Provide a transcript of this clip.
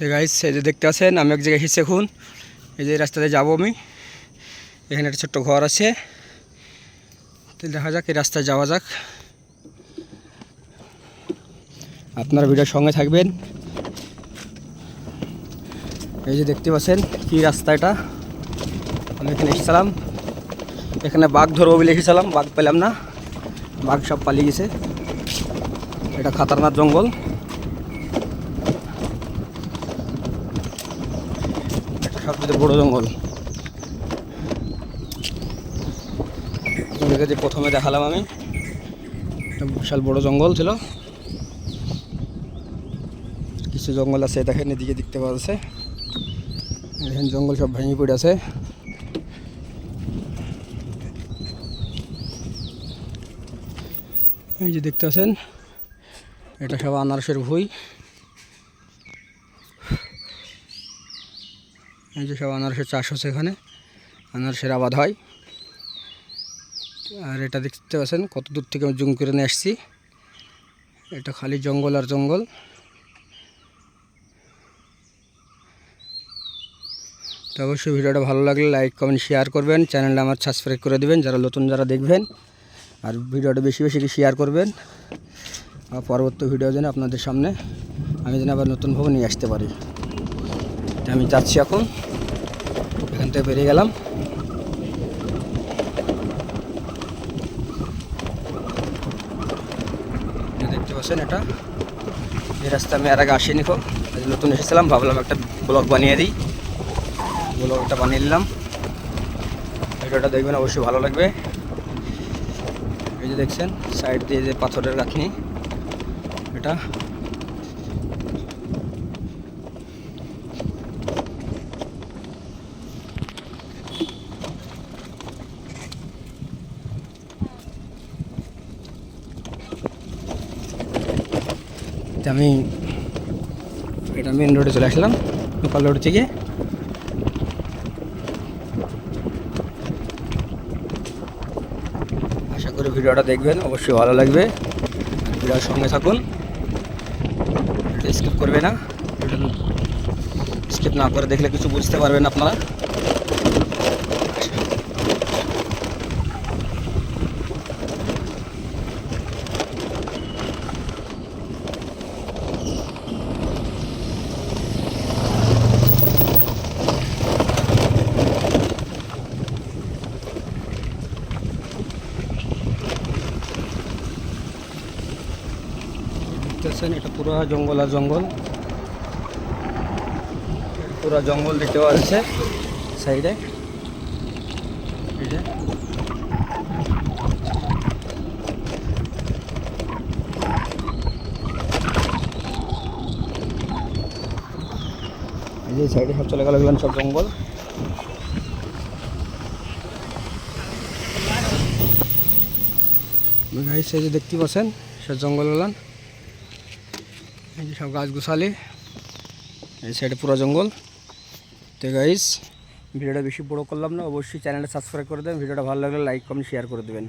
তো গাইস এই যে দেখতে আছেন আমি এক জায়গায় এসেছি এখন, এই যে রাস্তাতে যাব আমি। এখানে একটা ছোট্ট ঘর আছে। তো দেখা যাক, এই রাস্তায় যাওয়া যাক। আপনারা ভিডিওর সঙ্গে থাকবেন। এই যে দেখতে পাচ্ছেন, কি রাস্তা এটা? আমি এখানে এসেছিলাম। এখানে বাঘ ধরবো বলে এসেছিলাম, বাঘ পেলাম না। বাঘ সব পালিয়ে গেছে। এটা খাতারনাথ জঙ্গল। সবচেয়ে বড় জঙ্গল। যে প্রথমে দেখালাম আমি বিশাল বড় জঙ্গল ছিল। কিছু জঙ্গল আছে, দেখেন এদিকে দেখতে পাওয়া যাচ্ছে জঙ্গল সব ভেঙে পড়ে আছে। এই যে দেখতে আছেন এটা সব আনারসের ভুই। এই যে সব আনারসের চাষ হচ্ছে এখানে। আনারসের আবাদ হয়। আর এটা দেখতে পাচ্ছেন, কত দূর থেকে আমি জুম করে নিয়ে আসছি। এটা খালি জঙ্গল আর জঙ্গল। তো অবশ্যই ভিডিওটা ভালো লাগলে লাইক, কমেন্ট শেয়ার করবেন। চ্যানেলটা আমার সাবস্ক্রাইব করে দেবেন, যারা নতুন যারা দেখবেন। আর ভিডিওটা বেশি বেশি শেয়ার করবেন। আর পরবর্তী ভিডিও যেন আপনাদের সামনে আমি যেন আবার নতুনভাবে নিয়ে আসতে পারি। আমি যাচ্ছি এখন। এখান থেকে বেরিয়ে গেলাম। দেখতে পাচ্ছেন এটা। এই রাস্তা আমি আর আগে আসিনি আজ নতুন এসেছিলাম, ভাবলাম একটা ব্লগ বানিয়ে দিই। ব্লগটা বানিয়ে নিলাম। ভিডিওটা দেখবেন, অবশ্যই ভালো লাগবে। এই যে দেখছেন, সাইড দিয়ে যে পাথরের গাঁথনি, এটা। তো আমি এটা মেন রোডে চলে আসলাম, লোকাল রোড থেকে। আশা করি ভিডিওটা দেখবেন, অবশ্যই ভালো লাগবে। ভিডিওর সঙ্গে থাকুন। স্কিপ করবে না। স্কিপ না করে দেখলে কিছু বুঝতে পারবেন আপনারা। দেখতেছেন, এটা পুরো জঙ্গল আর জঙ্গল। পুরো জঙ্গল দেখতে পাওয়া যাচ্ছে সাইডে। সাইডে সব চলে গেল সব জঙ্গল। দেখতে পাচ্ছেন সব জঙ্গল গুলান এই যে সব গাছ গোছালি, এই সাইডে পুরো জঙ্গল। তো গাইস ভিডিওটা বেশি বড় করলাম না, অবশ্যই চ্যানেলটা সাবস্ক্রাইব করে দেবেন, ভিডিওটা ভালো লাগলে লাইক কমেন্ট শেয়ার করে দেবেন।